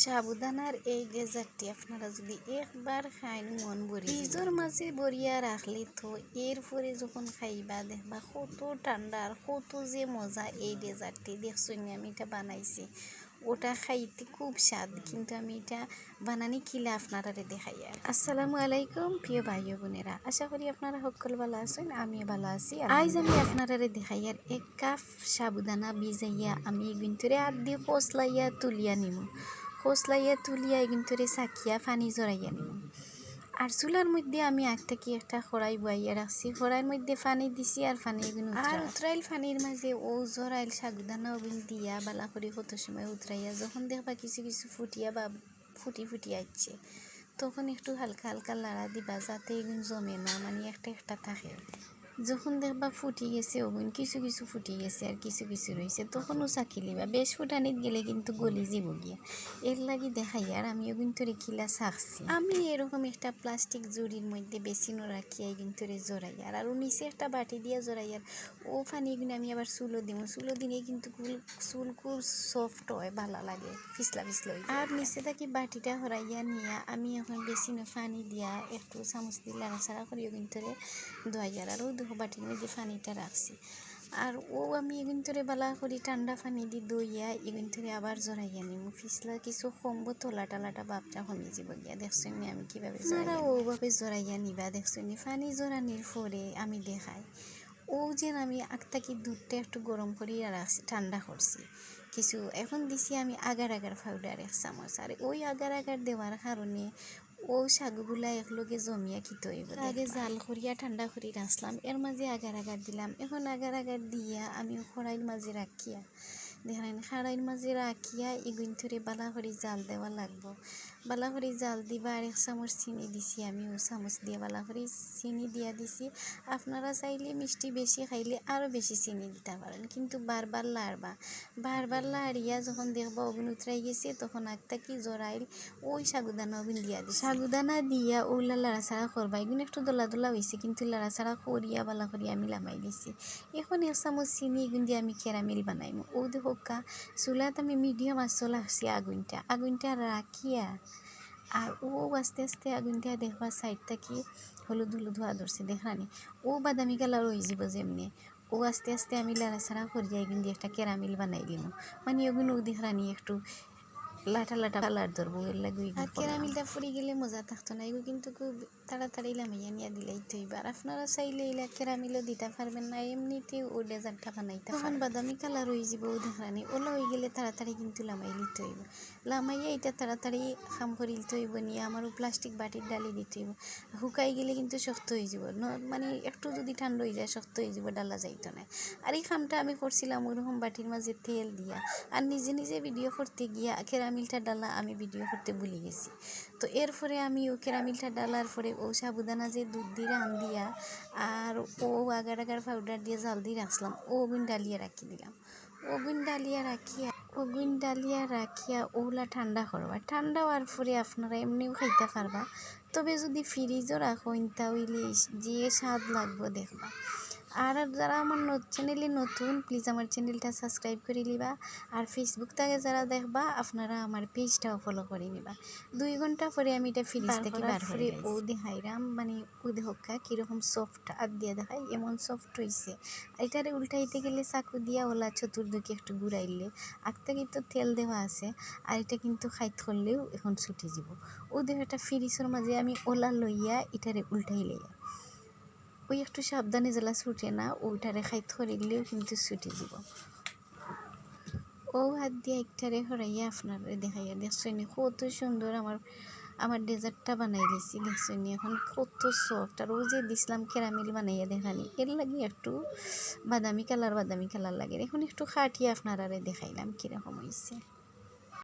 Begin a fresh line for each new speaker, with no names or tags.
সাবুদানার এই ডেজার্টটি আপনারা যদি একবার খাইন, মন ভরি ফ্রিজের মাঝে বরিয়া রাখলে তো এরপরে যখন খাইবা দেখবা কত ঠান্ডা আর কত যে মজা এই ডেজার্টটি দেখছ আমি এটা বানাইছি। ওটা খাইতে খুব স্বাদ, কিন্তু আমি এটা বানানি কিলা আপনারা দেখাই আর আসসালামু আলাইকুম, প্রিয় ভাই বোনেরা। আশা করি আপনারা সকল ভালো আছেন, আমিও ভালো আছি। আজ আমি আপনারা দেখাই আর এক কাপ সাবুদানা ভিজাইয়া আমি গুন্তরে হাত দিয়ে কসলাইয়া তুলিয়া নিমু। কসলাইয়া তুলিয়া গুন্তরে সাকিয়া পানি জড়াইয়া নিমু আর চুলার মধ্যে আমি আগ থেকে একটা খড়াই বয়াইয়া রাখছি খড়াইয়ের মধ্যে পানি দিছি আর পানি এগুলো আর উতরাইল পানির মাঝে ও জরাইল সাগুদানা ওগুলো দিয়া বালা করে কত সময় উতরাইয়া যখন দেখবা কিছু কিছু ফুটিয়া বা ফুটি ফুটি আসছে তখন একটু হালকা হালকা লাড়া দিবা যাতে এগুলো জমে না মানে একটা একটা থাকে। যখন দেখবা ফুটি গেছে ওগুন কিছু কিছু ফুটি গেছে আর কিছু কিছু রয়েছে তখনও চাকি লিবা বেশ ফুটানিত গেলে কিন্তু গলি যাব গিয়া। এর লাগি দেখাই আর আমি ওগুন তোরে কিলা চাকছি আমি এরকম একটা প্লাস্টিক জুড়ির মধ্যে বেসিনও রাখিয়া কিন্তু রে জড়াই আর আর নিচে একটা বাটি দিয়া জড়াই আর ও ফানি এগুলো আমি আবার চুলো দিব চুলো দিনে কিন্তু কুল চুল খুব সফট হয় ভালো লাগে পিছলা পিছলা আর নিচে থাকি বাটিটা হরাইয়া নিয়া আমি এখন বেসিনে পানি দিয়া একটু চামচ দিয়ে লাড়াচাড়া করিও কিন্তু রে ধোয়াইয়ার আর ও দেখো বাটির মধ্যে পানিটা রাখছি। আর ও আমি এগুন তোরে বালা করি ঠান্ডা পানি দি দইয়া এগুন তোরে আবার জড়াইয়া নিমু। ফিসলা কিছু কমবো তোলা টালাটা বাপটা কমে যাব গিয়া। দেখছ নি আমি কীভাবে আপনারা ওভাবে জড়াইয়া নিবা। দেখছ নি? পানি জড়ানির পরে আমি দেখাই। ও যে আমি আগটাকি দুধটা একটু গরম করি আর ঠান্ডা করছি। কিছু এখন দিছি আমি আগার আগার পাউডার এক চামচ। আর ওই আগার আগার দেওয়ার কারণে ও শাকগুলা একলগে জমিয়া খিত হইব আগে জাল করিয়া ঠান্ডা করি রাখলাম এর মাঝে আগার আগার দিলাম। এখন আগার আগার দিয়া আমি খড়াইর মাঝে রাখিয়া দেখেন খাড়াইর মাঝে রাখিয়া এগুন ধরে বালা জাল দেওয়া লাগবো। বালা জাল দিবা আর এক চামচ চিনি দিছি আমি, ও চামচ দিয়ে বালা চিনি দিয়া দিছি। আপনারা চাইলে মিষ্টি বেশি খাইলে আরও বেশি চিনি দিতে পারেন, কিন্তু বারবার লাড়বা। বারবার লাড়িয়া যখন দেখবা ওগুন উতরাই গেছে, তখন একটা কি জড়াইল? ওই সাগুদানা ওগুন দিয়া দিছি। সাগুদানা দিয়া ওগুলা লাড়াচাড়া করবা। এগুন একটু দোলা দোলা হয়েছে কিন্তু লাড়াচাড়া করিয়া বালা আমি লামাই দিছি। এখন এক চামচ চিনি এগুন দিয়ে আমি ক্যারামেল বানাইমু। ও দেখো কা চুলাত আমি মিডিয়াম আঁচল হৈছে আগুনটা আগুনটা রাখিয়া আর ও আস্তে আস্তে আগুনটা দেখবা চাইডটা কি হলুদ হলুদ হওয়া ধরছে দেখানি ও বাদামি কালার হৈ যাব যেমনি ও আস্তে আস্তে আমি লাড়াছাড়া করিয়া এগুন দিয়ে একটা কেৰামিল বানাই দিলাম মানে ওগুন ও দেখানি একটু লাটা লাটা কালার ধরবো এর লাগবে আর ক্যারামেলটা ফুরি গেলে মজা থাকতো না এগুলো কিন্তু খুব তাড়াতাড়ি লামাইয়া নিয়ে দিলেই তৈব আর আপনারা চাইলে এলা ক্যারামেলও দিতে পারবেন না এমনিতে ও ডেজার্টটা বানাইতে তখন বাদামি কালার হয়ে যাব ও দেখানি ওলা হয়ে গেলে তাড়াতাড়ি কিন্তু লামাই লিতে হইব। লামাইয়া এটা তাড়াতাড়ি খাম করে লিতে হইব নিয়ে আমারও প্লাস্টিক বাটির ডালি দিতে হইব। শুকাই গেলে কিন্তু শক্ত হয়ে যাব মানে একটু যদি ঠান্ডা হয়ে যায় শক্ত হয়ে যাব ডালা যাইতো না। আর এই খামটা আমি করছিলাম ওরকম বাটির মাঝে তেল দিয়া। আর নিজে নিজে ভিডিও করতে গিয়া কেরামিলটা ডালা আমি ভিডিও করতে ভুলে গেছি। তো এরপরে আমি ও কেরামিলটা ডালার পরে ও সাবুদানা যে দুধ দিয়ে রান দিয়া আর ও আগার আগার পাউডার দিয়ে জাল দিয়ে রাখলাম ওগুন ডালিয়া রাখি দিলাম। ওগুন ডালিয়া রাখিয়া ওগুন ডালিয়া রাখিয়া ওগুলা ঠান্ডা করবা। ঠান্ডা হওয়ার পরে আপনারা এমনিও খাইতে পারবা। তবে যদি ফ্রিজও রাখো তাহলে যে স্বাদ লাগবো দেখবা। আর যারা আমার চ্যানেলে নতুন প্লিজ আমার চ্যানেলটা সাবস্ক্রাইব করে নিবা। আর ফেসবুক থেকে যারা দেখবা আপনারা আমার পেজটাও ফলো করে নিবা। দুই ঘণ্টা পরে আমি এটা ফ্রিজ থেকে বার করে ও দেখাইরাম মানে ও দেখা কীরকম সফট আর দিয়ে দেখাই এমন সফট হয়েছে এটারে উল্টাইতে গেলে চাকু দিয়া ওলা চতুর্দিকে একটু ঘুরাইলে আগটা কিন্তু তেল দেওয়া আছে আর এটা কিন্তু খাইত করলেও এখন ছুটে যাব ও দেখাটা ফ্রিজের মাঝে আমি ওলা লইয়া এটারে উল্টাই লইয়া ওই একটু সাবধানে জেলা ছুটে না, ওইটারে খাইত করিলেও কিন্তু ছুটে যাব ও হাত দিয়ে একটারে হরাইয়া আপনার দেখাইয়া, দেখছেন কত সুন্দর আমার আমার ডেজার্টটা বানাই দিয়েছি দেখছেন এখন কত সফট আর ও যে দিছিলাম ক্যারামেল বানাইয়া দেখানি, এর লাগে একটু বাদামি কালার বাদামি কালার লাগে। এখন একটু খাটিয়ে আপনারা দেখাইলাম কীরকম হয়েছে